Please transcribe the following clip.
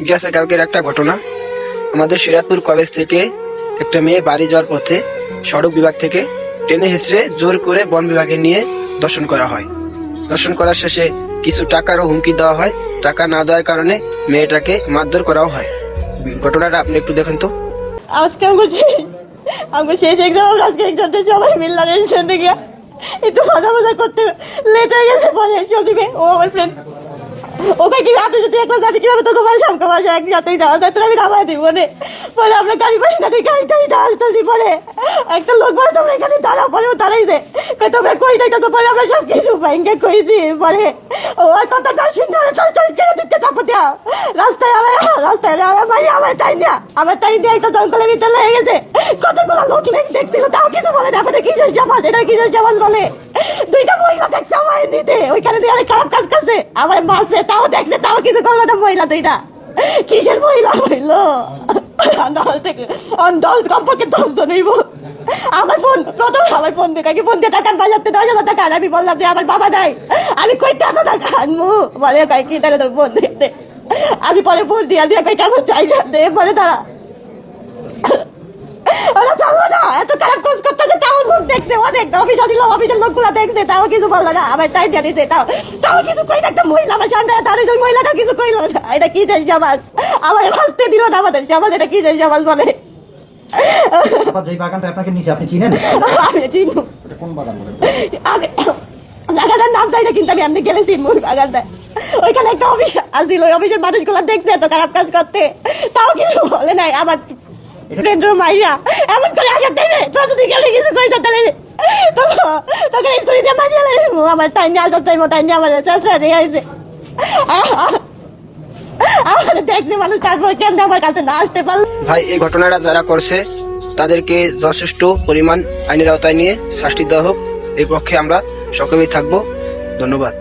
গেছে কালকের একটা ঘটনা। আমাদের সিরাজপুর কলেজ থেকে একটা মেয়ে বাড়ি যাওয়ার পথে সড়ক বিভাগ থেকে ট্রেনে হেসড়ে জোর করে বন বিভাগে নিয়ে দর্শন করা হয়। দর্শন করার শেষে কিছু টাকারও হুমকি দেওয়া হয়। টাকা না দেওয়ার কারণে মেয়েটাকে মারধর করাও হয়। ঘটনাটা আপনি একটু দেখেন তো। আজকে আমি শেষ এক্সাম আজকে এক্সামটা সবাই রেশন থেকে একটু মজা মজা করতে লেট হয়ে গেছে পরে ও আমার ফ্রেন্ড ওকে কি রাতে যদি একলা যাবি, কীভাবে তোকে বাসা আমাকে যাওয়া যায়? তোর আমি পরে আমরা গাড়ি পাই না গাড়ি আসতেছি, পরে। একটা লোক বলে, তোমরা এখানে পরে কই তোমরা কই দেখো তো পরে আমরা সব কিছু ব্যাংকে ও আর টাস টাস করে দিতে তারপর দেওয়া রাস্তায় আমার রাস্তায় আমার মারি আমার টাইম দেওয়া আমার টাইম দিয়ে একটা জঙ্গলের ভিতরে লেগে গেছে। কতগুলো লোক লেগে দেখছিল, তাও কিছু বলে না। আমাদের এটা কিসের সমাজ বলে? দুইটা মহিলা দেখছে আমার নিতে ওইখানে দিয়ে খারাপ আমার মাসে তাও দেখছে, তাও কিছু করল না মহিলা দুইটা। কিসের মহিলা হইল? দল থেকে দল কমপক্ষে আমার ফোন, প্রথম আমার ফোন দিয়ে, কাকে ফোন দিয়ে টাকা বাজাতে দশ হাজার টাকা আমি বললাম যে, আমার বাবা নাই, আমি কইতে এত টাকা আনব? বলে কয় কি তাহলে তোর ফোন দিয়ে আমি পরে ফোন দিয়া, দিয়ে কই, কেমন চাই, দে। বলে তারা ওরা চালো না এত খারাপ কাজ করতেছে তাও লোক দেখছে অনেক অফিস ছিল অফিসের লোকগুলো দেখছে তাও কিছু বলল না দিয়ে দিছে তাও তাও কিছু কই একটা মহিলা আমার সামনে তার ওই মহিলাটা কিছু কইলো না। এটা কি যে সমাজ আমার ভাসতে দিল না আমাদের সমাজ এটা কি যে সমাজ বলে? যেই বাগানটা আপনাকে নিচে আপনি চিনেন? আমি চিনু। কোন বাগান বলেন? আমি জায়গাটার নাম চাই না কিন্তু আমি এমনি গেলে চিনবো ওই বাগানটা। ওইখানে একটা অফিস আসছিল ওই অফিসের মানুষগুলো দেখছে তো খারাপ কাজ করতে। তাও কিছু বলে নাই আমার মাইয়া, এমন করে যদি কিছু কইছে তাহলে তখন তখন এই দিয়ে লাগবো আমার টাইম নিয়ে আসার টাইম টাইম নিয়ে আমার দিয়ে দেখছে মানুষ তারপর কেমন আমার কাছে না আসতে পারল? ভাই, এই ঘটনাটা যারা করছে, তাদেরকে যথেষ্ট পরিমাণ আইনের আওতায় নিয়ে শাস্তি দেওয়া হোক। এই পক্ষে আমরা সকলেই থাকব। ধন্যবাদ।